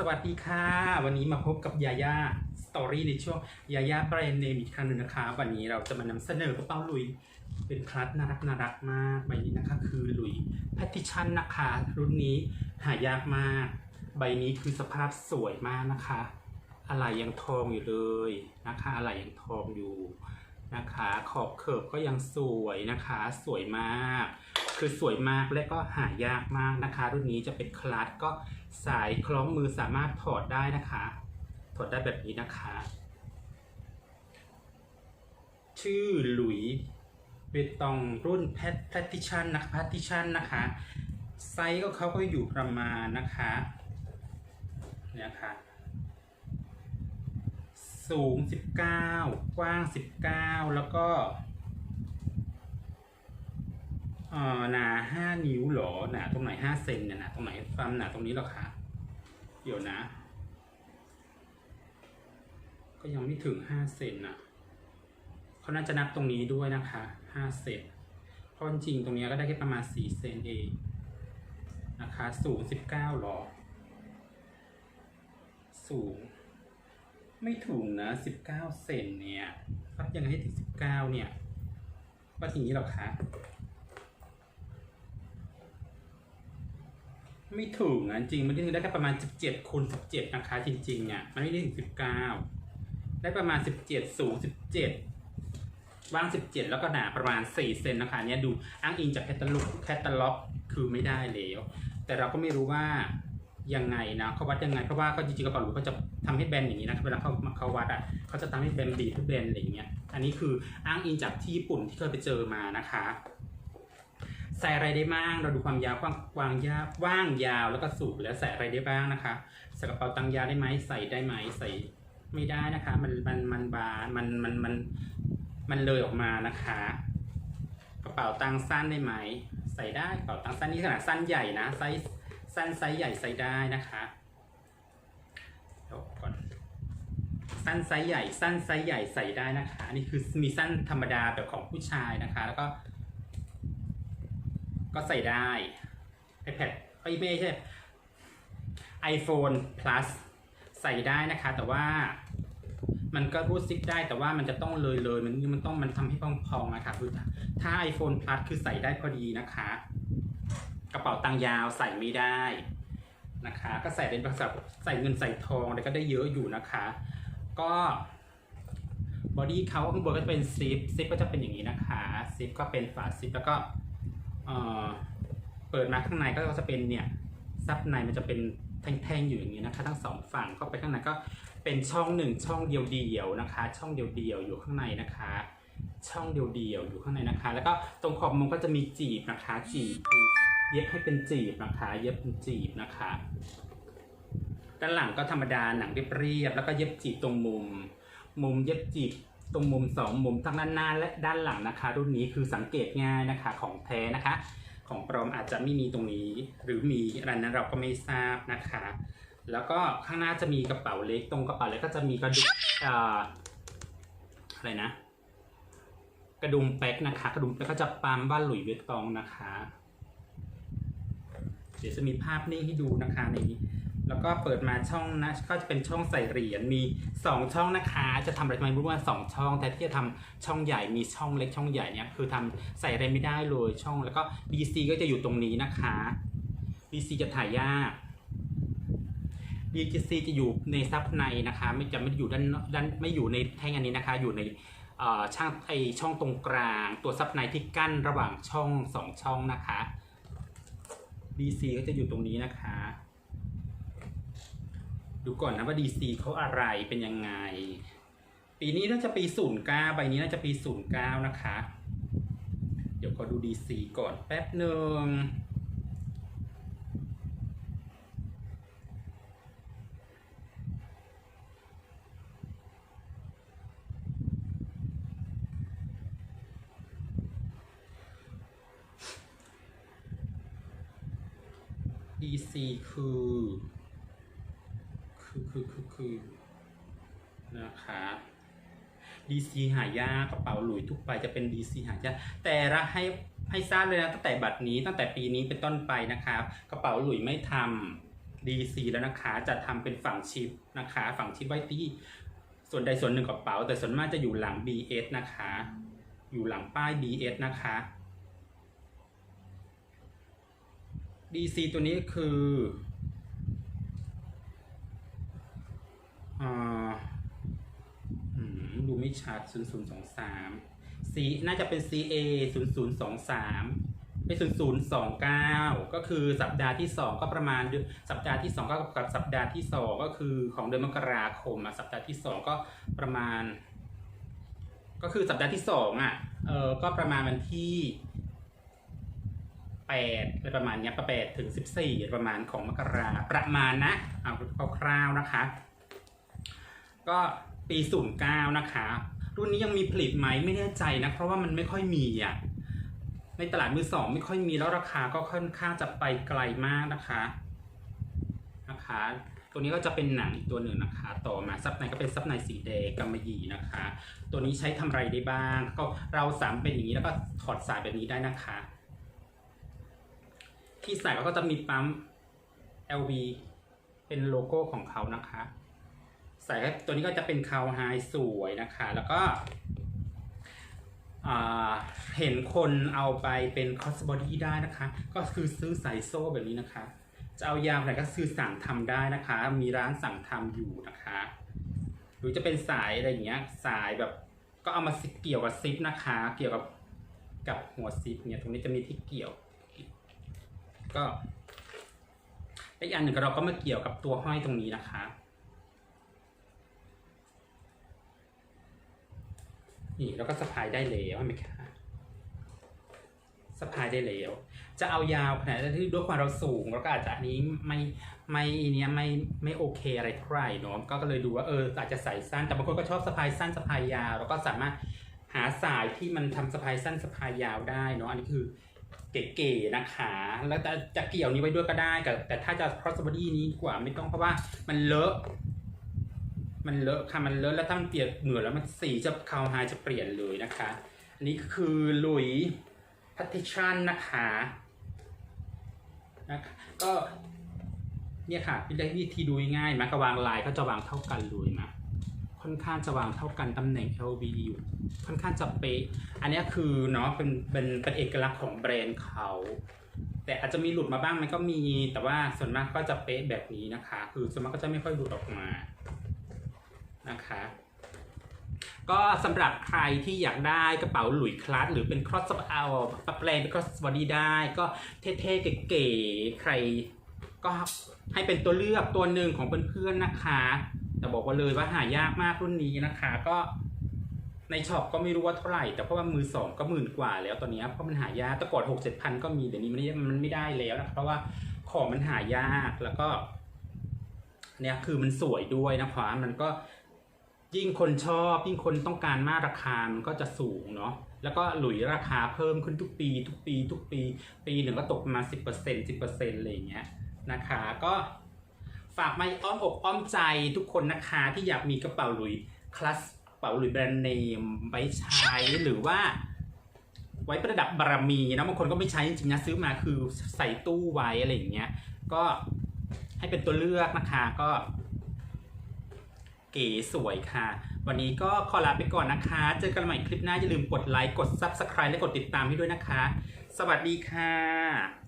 สวัสดีค่ะ วันนี้มาพบกับยาย่าสตอรี่ในช่วงยาย่าแบรนด์เนมอีกครั้งหนึ่งนะคะ วันนี้เราจะมานำเสนอกระเป๋าลุย เป็นคลัตน่ารักน่ารักมากใบนี้นะคะ คือลุยแพทิชันนะคะ รุ่นนี้หายากมาก ใบนี้คือสภาพสวยมากนะคะ อะไรยังทองอยู่เลยนะคะ อะไรยังทองอยู่ นะคะ ขอบเขิบก็ยังสวยนะคะ สวยมาก คือสวยมากและก็หายากมากนะคะ รุ่นนี้จะเป็นคลัตก็สายคล้องมือสามารถถอดได้นะคะ ถอดได้แบบนี้นะคะ ชื่อหลุยเบตองรุ่นแพทแพทิชันนะคะแพทิชันนะคะ ไซส์ก็เขาก็อยู่ประมาณนะคะเนี่ยค่ะ สูง 19 กว้าง 19 แล้วก็เอ่อหนา5นิ้วหรอหนาตรงไหน5เซนเนี่ยหนาตรงไหนความหนาตรงนี้หรอคะเดี๋ยวนะ ก็ยังไม่ถึง5เซนนะเขาน่าจะนับตรงนี้ด้วยนะคะ5เซนเพราะจริงตรงนี้ก็ได้แค่ประมาณ4เซนเองนะคะสูง19หรอ สูง ไม่ถูกนะ19เก้าเซนเนี่ยวัดยังไงให้ถึง19เนี่ยวัดอย่างนี้หรอคะไม่ถูกนะจริงมันได้ได้แค่ประมาณ17คูณ17นะคะ จริงๆเนี่ยมันไม่ได้ถึง19ได้ประมาณ17สูง17ว่าง 17 แล้วก็หนาประมาณ 4 เซนนะคะเนี่ยดูอ้างอิงจากแคตตาล็อกแคตตาล็อกคือไม่ได้แล้ว แต่เราก็ไม่รู้ว่า ยังไงนะเขาวัดยังไงเพราะว่าก็จริงๆกระเป๋าหลุยเขาจะทำให้แบนอย่างนี้นะเวลาเขาเขาวัดอะเขาจะทำให้แบนดีทุกแบนอะไรอย่างเงี้ยอันนี้คืออ้างอิงจากที่ญี่ปุ่นที่เคยไปเจอมานะคะใส่อะไรได้บ้าง เราดูความยาวกว้างกว้างยาวว่างยาวแล้วก็สูงแล้วใส่อะไรได้บ้างนะคะใส่กระเป๋าตังยาวได้ไหมใส่ได้ไหมใส่ไม่ได้นะคะ มันมันมันบามันมันมันมันเลยออกมานะคะ กระเป๋าตังสั้นได้ไหมใส่ได้กระเป๋าตังสั้นนี่ขนาดสั้นใหญ่นะไซส์ สั้นไซส์ใหญ่ใส่ได้นะคะเดี๋ยวก่อนสั้นไซส์ใหญ่สั้นไซส์ใหญ่ใส่ได้นะคะอันนี่คือมีสั้นธรรมดาแบบของผู้ชายนะคะ แล้วก็ ก็ใส่ได้ iPad เอ้ยไม่ใช่ iPhone Plus ใส่ได้นะคะ แต่ว่ามันก็รูดซิปได้แต่ว่ามันจะต้องเลยเลยมันมันต้องมันทำให้พองๆนะคะคือถ้า iPhone Plus คือใส่ได้พอดีนะคะ กระเป๋าตังค์ยาวใส่ไม่ได้นะคะ ก็ใส่เป็นภาษาใส่เงินใส่ทองอะไรก็ได้เยอะอยู่นะคะ ก็บอดี้เขาข้างบนก็จะเป็นซิปซิปก็จะเป็นอย่างนี้นะคะซิปก็เป็นฝาซิปแล้วก็เอ่อเปิดมาข้างในก็จะเป็นเนี่ยซับในมันจะเป็นแท่งๆอยู่อย่างนี้นะคะ ทั้งสองฝั่งเข้าไปข้างในก็เป็นช่องหนึ่งช่องเดียวๆนะคะ ช่องเดียวๆอยู่ข้างในนะคะ ช่องเดียวๆอยู่ข้างในนะคะ แล้วก็ตรงขอบมุมก็จะมีจีบนะคะจีบคือ เย็บให้เป็นจีบนะคะ เย็บเป็นจีบนะคะ ด้านหลังก็ธรรมดาหนังเรียบๆแล้วก็เย็บจีบตรงมุม มุมเย็บจีบตรงมุมสองมุมทั้งด้านหน้าและด้านหลังนะคะ รุ่นนี้คือสังเกตง่ายนะคะของแท้นะคะ ของปลอมอาจจะไม่มีตรงนี้ หรือมีอะไรนั้นเราก็ไม่ทราบนะคะ แล้วก็ข้างหน้าจะมีกระเป๋าเล็กตรงกระเป๋าเล็กก็จะมีกระดุมออะไรนะ กระดุมแป๊กนะคะ กระดุมแป๊กก็จะปั๊มว่าหลุยส์วิตตองนะคะ เดี๋ยวจะมีภาพนิ่งให้ดูนะคะในนี้ แล้วก็เปิดมาช่องนะก็จะเป็นช่องใส่เหรียญมี 2 ช่องนะคะ จะทำอะไรทำไมรู้ว่า2ช่องแต่ที่จะทำช่องใหญ่มีช่องเล็กช่องใหญ่เนี่ยคือทำใส่อะไรไม่ได้เลยช่อง แล้วก็ BC ก็จะอยู่ตรงนี้นะคะ BC จะถ่ายยาก BC จะอยู่ในซับในนะคะ ไม่จะไม่อยู่ด้านด้านไม่อยู่ในแท่งอันนี้นะคะ อยู่ในอ่อช่างไอช่องตรงกลาง ตัวซับในที่กั้นระหว่างช่องสองช่องนะคะ DC ก็จะอยู่ตรงนี้นะคะ ดูก่อนนะว่า DC เขาอะไรเป็นยังไง ปีนี้น่าจะปี09ใบนี้น่าจะปี09นะคะ เดี๋ยวขอดู DC ก่อนแป๊บหนึ่ง DC คือ คือคือคือคือนะคะ DC หายากกระเป๋าหลุยทุกใบจะเป็น DC หายากแต่ละให้ให้ทราบเลยนะตั้งแต่บัดนี้ตั้งแต่ปีนี้เป็นต้นไปนะครับ กระเป๋าหลุยไม่ทำ DC แล้วนะคะจะทำเป็นฝั่งชิปนะคะ ฝั่งชิปไว้ที่ส่วนใดส่วนหนึ่งกับเป๋า แต่ส่วนมากจะอยู่หลัง BS นะคะ อยู่หลังป้าย BS นะคะ DC ตัวนี้คืออืมดูไม่ชัด 0023 C น่าจะเป็น CA 0023ไม่0029 ก็คือสัปดาห์ที่ 2 ก็ประมาณเดือนสัปดาห์ที่ 2 ก็กับสัปดาห์ที่ 2 ก็คือของเดือนมกราคมอะสัปดาห์ที่ 2 ก็ประมาณ ก็คือสัปดาห์ที่2อะ เออก็ประมาณวันที่ 8อะไรประมาณเนี้ยประแปดถึง 14 ประมาณของมกราประมาณนะเอาคร่าวๆนะคะ ก็ปี 09 นะคะ รุ่นนี้ยังมีผลิตไหมไม่แน่ใจนะ เพราะว่ามันไม่ค่อยมีอะในตลาดมือสองไม่ค่อยมีแล้วราคาก็ค่อนข้างจะไปไกลมากนะคะนะคะ ตัวนี้ก็จะเป็นหนังอีกตัวหนึ่งนะคะ ต่อมาซับในก็เป็นซับในสีแดงกำมะหยี่นะคะ ตัวนี้ใช้ทำอะไรได้บ้าง ก็เราสามเป็นอย่างนี้แล้วก็ถอดสายแบบนี้ได้นะคะ ที่ใส่ก็จะมีปั๊ม LV เป็นโลโก้ของเขานะคะ ใส่ก็ตัวนี้ก็จะเป็นคาวไฮสวยนะคะ แล้วก็เห็นคนเอาไปเป็นคอสบอดี้ได้นะคะ ก็คือซื้อสายโซ่แบบนี้นะคะ จะเอายาวไหนก็ซื้อสั่งทำได้นะคะ มีร้านสั่งทำอยู่นะคะ หรือจะเป็นสายอะไรอย่างเงี้ย สายแบบก็เอามาเกี่ยวกับซิปนะคะ เกี่ยวกับกับหัวซิปเนี่ยตรงนี้จะมีที่เกี่ยว ก็และอีกอันหนึ่งเราก็มาเกี่ยวกับตัวห้อยตรงนี้นะคะ นี่แล้วก็สะพายได้แล้วเห็นไหมคะสะพายได้แล้ว จะเอายาวขนาดที่ด้วยความเราสูงแล้วก็อาจจะอันนี้ไม่ไม่เนี้ยไม่ไม่โอเคอะไรเท่าไหร่เนาะก็เลยดูว่าเอออาจจะใส่สั้นแต่บางคนก็ชอบสะพายสั้นสะพายยาวแล้วก็สามารถหาสายที่มันทำสะพายสั้นสะพายยาวได้เนาะอันนี้คือ เก๋ๆนะคะ แล้วจะจะเกี่ยวนี้ไว้ด้วยก็ได้แต่แต่ถ้าจะ crossbody นี้ดีกว่าไม่ต้องเพราะว่ามันเลอะ มันเลอะค่ะมันเลอะแล้วถ้ามันเปลี่ยนเหมือนแล้วมันสีจะคาวไฮจะเปลี่ยนเลยนะคะ อันนี้คือลุยพัติชันนะคะนะคะก็เนี่ยค่ะวิธีวิธีดูง่ายมากระวางลายก็จะวางเท่ากันเลยนะ ค่อนข้างจะวางเท่ากันตำแหน่ง LV อยู่ค่อนข้างจะเป๊ะอันนี้คือเนาะเป็นเป็นเป็นเอกลักษณ์ของแบรนด์เขา แต่อาจจะมีหลุดมาบ้างมันก็มีแต่ว่าส่วนมากก็จะเป๊ะแบบนี้นะคะ คือส่วนมากก็จะไม่ค่อยหลุดออกมานะคะ ก็สำหรับใครที่อยากได้กระเป๋าหลุยคลาสหรือเป็นครอสเอาปรับแปลงเป็นครอสบอดี้ได้ ก็เท่ๆเก๋ๆใครก็ให้เป็นตัวเลือกตัวหนึ่งของเพื่อนๆนะคะ แต่บอกว่าเลยว่าหายากมากรุ่นนี้นะคะ ก็ในช็อปก็ไม่รู้ว่าเท่าไหร่ แต่เพราะว่ามือสองก็หมื่นกว่าแล้วตอนนี้เพราะมันหายากแต่ก่อนหกเจ็ดพันก็มีเดี๋ยวนี้มันไม่มันไม่ได้แล้วนะเพราะว่าของมันหายากแล้วก็ เนี่ยคือมันสวยด้วยนะคะมันก็ยิ่งคนชอบยิ่งคนต้องการมากราคา มันก็จะสูงเนาะแล้วก็หลุยราคาเพิ่มขึ้นทุกปี ทุกปี ทุกปี ปีหนึ่งก็ตกมาสิบเปอร์เซ็นสิบเปอร์เซ็นต์อะไรอย่างเงี้ยนะคะ ก็ ฝากมาอ้อมอกอ้อมใจทุกคนนะคะที่อยากมีกระเป๋าหลุยคลาสกระเป๋าหลุยแบรนด์เนมไว้ใช้หรือว่า ไว้ประดับบารมีนะบางคนก็ไม่ใช้จริงๆนะซื้อมาคือใส่ตู้ไว้อะไรอย่างเงี้ย ก็ให้เป็นตัวเลือกนะคะก็เก๋สวยค่ะ วันนี้ก็ขอลาไปก่อนนะคะ เจอกันใหม่คลิปหน้าอย่าลืมกดไลค์ กด Subscribe และกดติดตามให้ด้วยนะคะ สวัสดีค่ะ